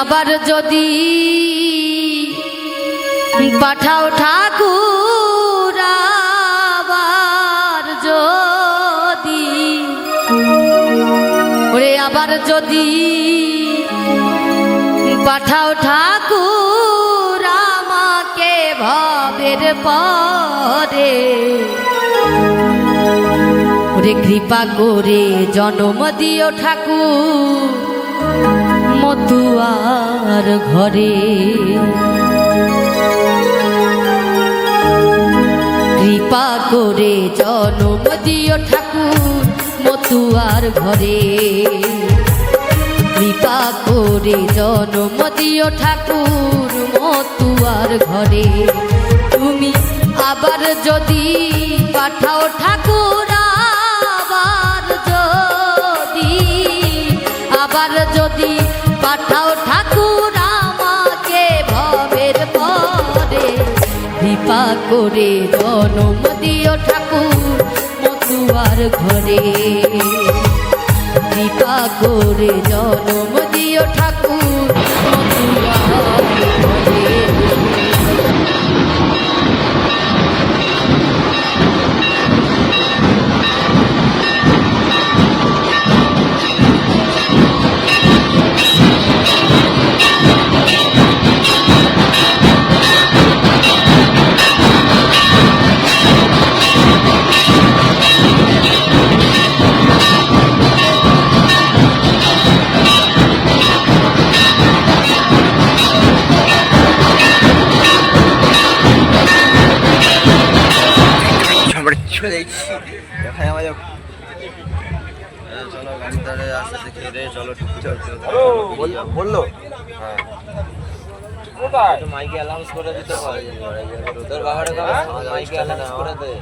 আবার যদি পাঠাও ঠাকুর আবার যদি, ওরে আবার যদি পাঠাও ঠাকুর আমাকে ভবের পরে, ওরে কৃপা করে জনম দিও ঠাকুর। মতুয়ার ঘরে। কৃপা করে জনম দিও ঠাকুর মতুয়ার ঘরে। কৃপা করে জনম দিও ঠাকুর মতুয়ার ঘরে। তুমি আবার যদি পাঠাও ঠাকুর, আবার যদি আবার যদি পাঠাও কৃপা করে জনম দিও ঠাকুর মতুয়ার ঘরে। কৃপা করে জনম দিও ঠাকুর চলে এসেছি এখানে আমাদের চলো গাড়ি ধরে আস্তে আস্তে খেয়ে চলো বল- বলল? হ্যাঁ। মাইকে অ্যালাউন্স করে দিতে পারে তোর বাবারে মাইকে অ্যালাউন্স করে দে।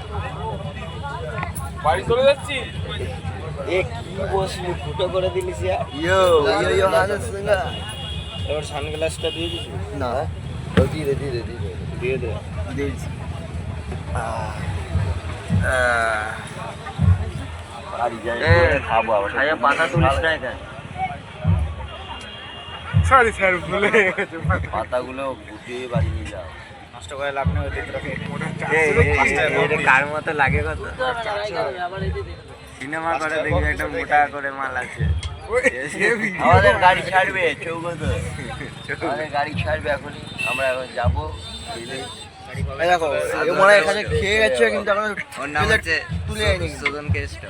বাড়ি চলে যাচ্ছি? এ কি বসলি ফুটো করে দিলিস ইয়ো ইয়ো ইয়ো হাজার সিঙ্গা। এবার সানগ্লাসটা দিয়ে দিস না। ও দিয়ে দে দিয়ে দে দিয়ে দে। দিয়ে দে। দিয়েছি বাড়ি তুলিস না এখানে। সরি স্যার ভুলে গেছে। পাতাগুলো গুটিয়ে বাড়ি নিয়ে যাও। নষ্ট করে লাভ নেই ওদের তোকে কার মতো লাগে কত? সিনেমা করে দেখবি একটা মোটা করে মাল আছে। আমাদের গাড়ি ছাড়বে চৌকত আমাদের গাড়ি ছাড়বে এখনই। আমরা এখন যাব দেখো এখানে খেয়ে গেছে কিন্তু এখন ওর নাম হচ্ছে তুলে আইনি। সুদন কেসটা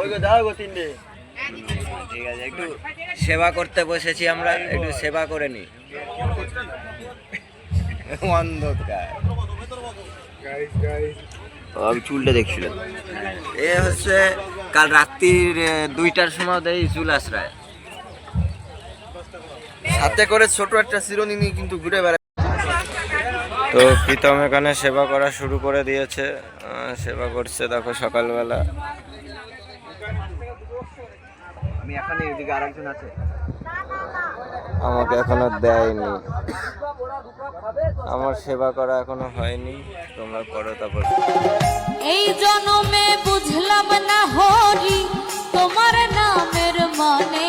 ওই দাও গো তিনটে। ঠিক আছে একটু সেবা করতে বসেছি আমরা একটু সেবা করে নি। অন্ধকার। গাইস গাইস আমি চুলটা দেখছিলাম। এ হচ্ছে কাল রাত্রির দুইটার সময় দেয় চুল আশ্রয়। সাথে করে ছোট একটা চিরনি নিয়ে কিন্তু ঘুরে বেড়ায় তো প্রীতম এখানে সেবা করা শুরু করে দিয়েছে। সেবা করছে দেখো সকালবেলা। আমি এখানে এদিকে আরেকজন আছে। আমাকে এখনও দেয়নি। আমার সেবা করা এখনও হয়নি তোমরা করো তারপর। এই জনমে বুঝলাম না হরি তোমার নামের মানে